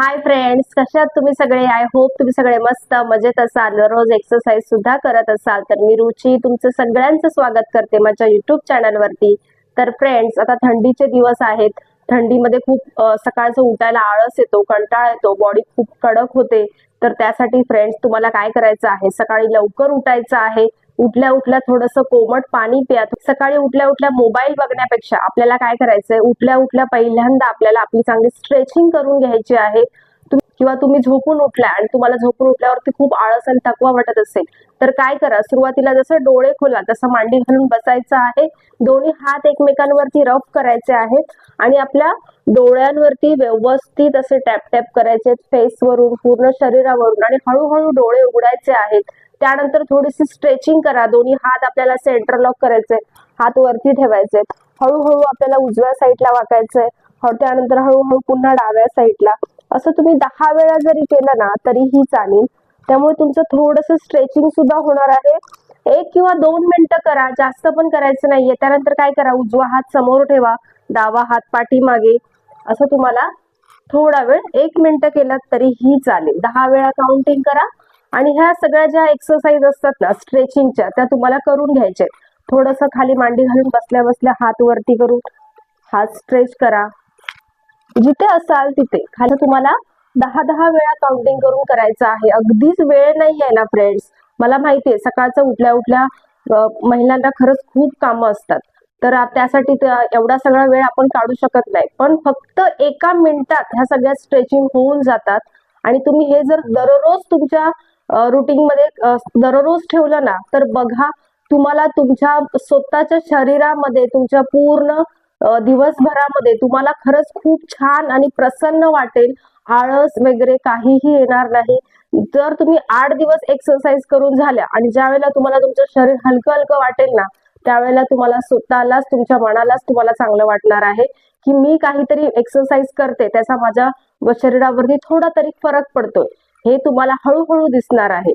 Hi friends कशात तुम्ही सगळे? आय होप तुम्ही सगळे मस्त मजेत असाल. रोज एक्सरसाइज सुद्धा करत असाल. तर मी रुची तुमचं सगळ्यांचं स्वागत करते माझ्या युट्यूब चॅनलवरती तर फ्रेंड्स आता थंडीचे दिवस आहेत. थंडीमध्ये खूप सकाळचं उठायला आळस येतो कंटाळा येतो बॉडी खूप कडक होते. तर त्यासाठी फ्रेंड्स तुम्हाला काय करायचं आहे? सकाळी लवकर उठायचं आहे. उठल्या उठल्या थोडंसं कोमट पाणी प्या सकाळी उठल्या उठल्या मोबाईल बघण्यापेक्षा आपल्याला काय करायचंय? उठल्या उठल्या पहिल्यांदा आपल्याला आपली चांगली स्ट्रेचिंग करून घ्यायची आहे. किंवा तुम्ही झोपून उठल्या आणि तुम्हाला झोपून उठल्यावरती खूप आळस आणि थकवा वाटत असेल तर काय करा? सुरुवातीला जसं डोळे खोला तसं मांडी घालून बसायचं आहे. दोन्ही हात एकमेकांवरती रफ करायचे आहेत आणि आपल्या डोळ्यांवरती व्यवस्थित असे टॅप टॅप करायचे फेसवरून पूर्ण शरीरावरून आणि हळूहळू डोळे उघडायचे आहेत. त्यानंतर थोडीशी स्ट्रेचिंग करा. दोन्ही हात आपल्याला सेंटर लॉक करायचे हात वरती ठेवायचे हळूहळू आपल्याला उजव्या साईडला वाकायचंय. त्यानंतर हळूहळू पुन्हा डाव्या साईडला असं तुम्ही दहा वेळा जरी केलं ना तरीही चालेल. त्यामुळे तुमचं थोडंसं स्ट्रेचिंग सुद्धा होणार आहे. एक किंवा दोन मिनिटं करा. जास्त पण करायचं नाहीये. त्यानंतर काय करा? उजवा हात समोर ठेवा. डावा हात पाठीमागे. असं तुम्हाला थोडा वेळ एक मिनिटं केलात तरीही चालेल. दहा वेळा काउंटिंग करा. आणि ह्या सगळ्या ज्या एक्सरसाइज असतात ना स्ट्रेचिंगच्या त्या तुम्हाला करून घ्यायच्या थोडस खाली मांडी घालून बसल्या बसल्या हात वरती करून हात स्ट्रेच करा. जिथे असाल तिथे. खाली तुम्हाला दहा दहा वेळा काउंटिंग करून करायचं आहे. अगदीच वेळ नाही आहे ना फ्रेंड्स मला माहितीये सकाळचं उठल्या उठल्या महिलांना खरंच खूप कामं असतात. तर त्यासाठी एवढा सगळा वेळ आपण काढू शकत नाही. पण फक्त एका मिनिटात ह्या सगळ्या स्ट्रेचिंग होऊन जातात. आणि तुम्ही हे जर दररोज तुमच्या रुटीन मध्ये दररोज ठेवलं ना तर बघा तुम्हाला तुमच्या स्वतःच्या शरीरामध्ये तुमच्या पूर्ण दिवसभरामध्ये तुम्हाला खरंच खूप छान आणि प्रसन्न वाटेल. आळस वगैरे काहीही येणार नाही. जर तुम्ही आठ दिवस एक्सरसाइज करून झाल्या आणि ज्या वेळेला तुम्हाला तुमचं शरीर हलकं हलकं वाटेल ना त्यावेळेला तुम्हाला स्वतःलाच तुमच्या मनालाच तुम्हाला चांगलं वाटणार आहे की मी काहीतरी एक्सरसाइज करते त्याचा माझ्या शरीरावरती थोडा तरी फरक पडतोय. हे तुम्हाला हळूहळू दिसणार आहे.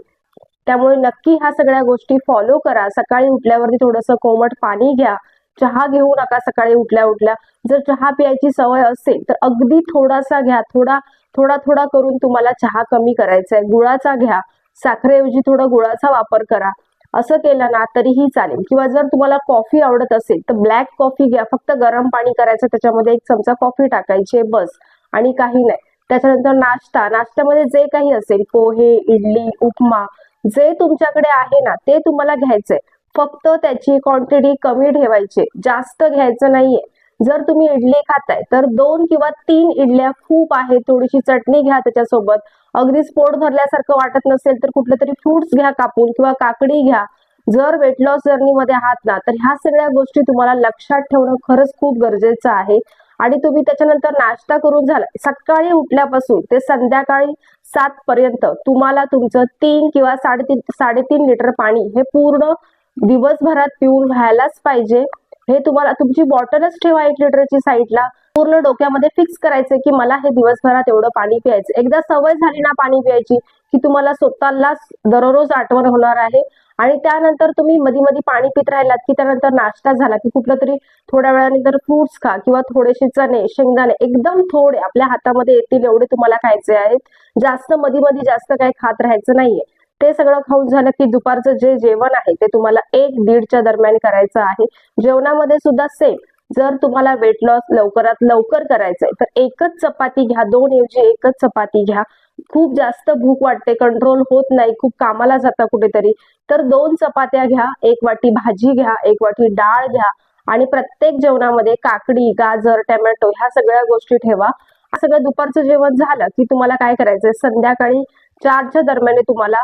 त्यामुळे नक्की ह्या सगळ्या गोष्टी फॉलो करा. सकाळी उठल्यावरती थोडंसं कोमट पाणी घ्या. चहा घेऊ नका सकाळी उठल्या उठल्या. जर चहा प्यायची सवय असेल तर अगदी थोडासा घ्या. थोडा थोडा थोडा करून तुम्हाला चहा कमी करायचा आहे गुळाचा घ्या. साखरेऐवजी थोडा गुळाचा वापर करा. असं केलं ना तरीही चालेल. किंवा जर तुम्हाला कॉफी आवडत असेल तर ब्लॅक कॉफी घ्या. फक्त गरम पाणी करायचं त्याच्यामध्ये एक चमचा कॉफी टाकायची बस. आणि काही नाही. त्याच्यानंतर नाश्ता. नाश्त्यामध्ये जे काही असेल पोहे इडली उपमा जे तुमच्याकडे आहे ना ते तुम्हाला घ्यायचंय. फक्त त्याची क्वांटिटी कमी ठेवायची. जास्त घ्यायचं नाहीये. जर तुम्ही इडली खाताय तर दोन किंवा तीन इडल्या खूप आहे थोडीशी चटणी घ्या त्याच्यासोबत. अगदीच पोट भरल्यासारखं वाटत नसेल तर कुठले तरी फ्रुट्स घ्या कापून किंवा काकडी घ्या. जर वेट लॉस जर्नीमध्ये आहात ना तर ह्या सगळ्या गोष्टी तुम्हाला लक्षात ठेवणं खरंच खूप गरजेचं आहे. आणि तुम्ही त्याच्यानंतर नाश्ता करून झाला. सकाळी उठल्यापासून ते संध्याकाळी सात पर्यंत तुम्हाला तुमचं तीन किंवा साडेतीन साडेतीन लिटर पाणी हे पूर्ण दिवसभरात पिऊन व्हायलाच पाहिजे. हे तुम्हाला तुमची बॉटलच ठेवा एक लिटरची साईडला. पूर्ण डोक्यामध्ये फिक्स करायचं की मला हे दिवसभरात एवढं पाणी प्यायचं. एकदा सवय झाली ना पाणी प्यायची की तुम्हाला स्वतःलाच दररोज आठवण होणार आहे. आणि त्यानंतर तुम्ही मधी मधी पाणी पित राहिलात की त्यानंतर नाश्ता झाला की कुठलं तरी थोड्या वेळानंतर फ्रुट्स खा किंवा थोडेसे चणे शेंगदाणे एकदम थोडे आपल्या हातामध्ये येतील एवढे तुम्हाला खायचे आहेत. जास्त मधी मधी जास्त काही खात राहायचं नाहीये. ते सगळं खाऊन झालं की दुपारचं जे जेवण आहे ते तुम्हाला एक दीडच्या दरम्यान करायचं आहे. जेवणामध्ये सुद्धा सेम जर तुम्हाला वेट लॉस लवकरात लवकर करायचंय तर एकच चपाती घ्या दोन ऐवजी एकच चपाती घ्या. खूप जास्त भूक वाटते कंट्रोल होत नाही खूप कामाला जाता कुठेतरी. तर दोन चपात्या घ्या एक वाटी भाजी घ्या एक वाटी डाळ घ्या आणि प्रत्येक जेवणामध्ये काकडी गाजर टोमॅटो ह्या सगळ्या गोष्टी ठेवा. सगळं दुपारचं जेवण झालं की तुम्हाला काय करायचंय? संध्याकाळी चारच्या दरम्यान तुम्हाला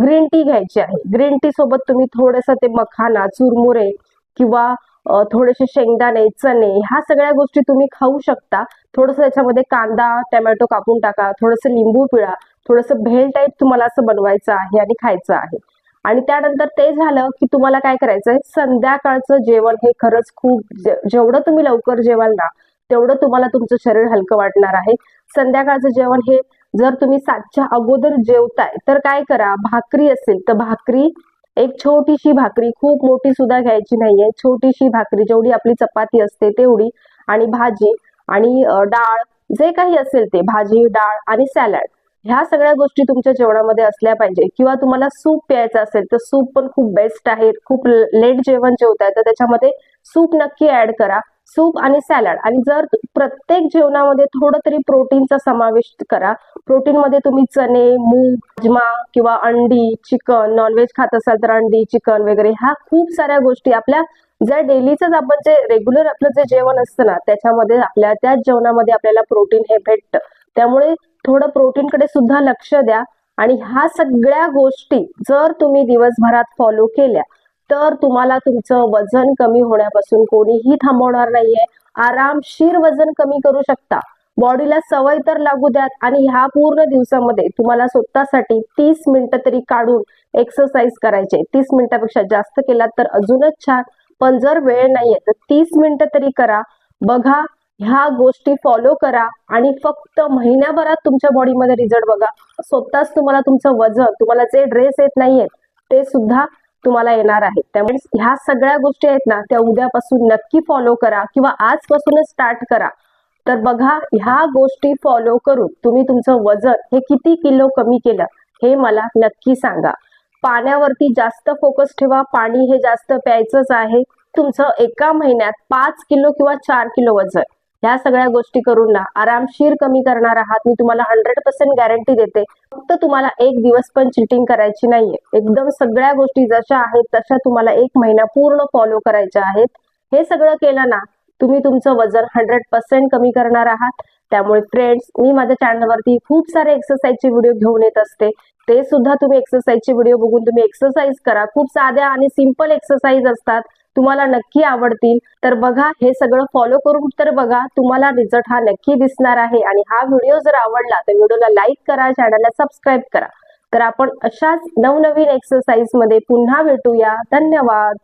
ग्रीन टी घ्यायची आहे. ग्रीन टी सोबत तुम्ही थोडस ते मखाना चुरमुरे किंवा थोडेसे शेंगदाणे चणे ह्या सगळ्या गोष्टी तुम्ही खाऊ शकता. थोडस त्याच्यामध्ये कांदा टोमॅटो कापून टाका थोडस लिंबू पिळा थोडस भेल टाईप तुम्हाला असं बनवायचं आहे आणि खायचं आहे. आणि त्यानंतर ते झालं की तुम्हाला काय करायचंय संध्याकाळचं जेवण हे खरंच खूप जेवढं तुम्ही लवकर जेवाल ना तेवढं तुम्हाला तुमचं शरीर हलकं वाटणार आहे. संध्याकाळचं जेवण हे जर तुम्ही सातच्या अगोदर जेवताय तर काय करा? भाकरी असेल तर भाकरी एक छोटीशी भाकरी खूप मोठी सुद्धा घ्यायची नाहीये. छोटीशी भाकरी जेवढी आपली चपाती असते तेवढी. आणि भाजी आणि डाळ जे काही असेल ते भाजी डाळ आणि सॅलड. ह्या सगळ्या गोष्टी तुमच्या जेवणामध्ये असल्या पाहिजे. किंवा तुम्हाला सूप प्यायचं असेल तर सूप पण खूप बेस्ट आहे. खूप लेट जेवण जेवताय तर त्याच्यामध्ये सूप नक्की ऍड करा. सूप आणि सॅलड. आणि जर प्रत्येक जेवणामध्ये थोडं तरी प्रोटीनचा समावेश करा. प्रोटीन मध्ये तुम्ही चणे मूग राजमा किंवा अंडी चिकन नॉनव्हेज खात असाल तर अंडी चिकन वगैरे ह्या खूप साऱ्या गोष्टी आपल्या जर डेलीच आपण जे रेग्युलर आपलं जे जेवण असतं ना त्याच्यामध्ये आपल्या त्याच जेवणामध्ये आपल्याला प्रोटीन हे भेटतं. त्यामुळे थोडं प्रोटीनकडे सुद्धा लक्ष द्या. आणि ह्या सगळ्या गोष्टी जर तुम्ही दिवसभरात फॉलो केल्या तर तुम्हाला तुमचं वजन कमी होण्यापासून कोणीही थांबवणार नाहीये. आरामशीर वजन कमी करू शकता. बॉडीला सवय तर लागू द्यात आणि ह्या पूर्ण दिवसामध्ये तुम्हाला स्वतःसाठी तीस मिनिटं तरी काढून एक्सरसाइज करायचे. तीस मिनिटापेक्षा जास्त केला तर अजूनच छान. पण जर वेळ नाहीये तर तीस मिनिटं तरी करा. बघा ह्या गोष्टी फॉलो करा आणि फक्त महिन्याभरात तुमच्या बॉडीमध्ये रिझल्ट बघा. स्वतःच तुम्हाला तुमचं वजन तुम्हाला जे ड्रेस येत नाहीये ते सुद्धा तुम्हाला येणार आहे. त्यामुळे ह्या सगळ्या गोष्टी आहेत ना त्या उद्यापासून नक्की फॉलो करा किंवा आजपासूनच स्टार्ट करा. तर बघा ह्या गोष्टी फॉलो करून तुम्ही तुमचं वजन हे किती किलो कमी केलं हे मला नक्की सांगा. पाण्यावरती जास्त फोकस ठेवा पाणी हे जास्त प्यायचंच आहे. तुमचं एका महिन्यात पाच किलो किंवा चार किलो वजन. ह्या सगळ्या गोष्टी करून ना आरामशीर कमी करणार आहात. मी तुम्हाला हंड्रेड पर्सेंट गॅरंटी देते. फक्त तुम्हाला एक दिवस पण चिटिंग करायची नाहीये. एकदम सगळ्या गोष्टी जशा आहेत तशा तुम्हाला एक महिना पूर्ण फॉलो करायच्या आहेत. हे सगळं केलं ना तुम्ही तुमचं वजन हंड्रेड पर्सेंट कमी करणार आहात. त्यामुळे फ्रेंड्स मी माझ्या चॅनलवरती खूप सारे एक्सरसाइजचे व्हिडिओ घेऊन येत असते. ते सुद्धा तुम्ही एक्सरसाइजचे व्हिडिओ बघून तुम्ही एक्सरसाइज करा. खूप साध्या आणि सिंपल एक्सरसाइज असतात. तुम्हाला नक्की आवडतील. तर बघा हे सगळं फॉलो करून तर बघा. तुम्हाला रिझल्ट हा नक्की दिसणार आहे. आणि हा व्हिडिओ जर आवडला तर व्हिडिओला लाईक करा चॅनलला सबस्क्राईब करा. तर आपण अशाच नवनवीन एक्सरसाइजमध्ये पुन्हा भेटूया. धन्यवाद!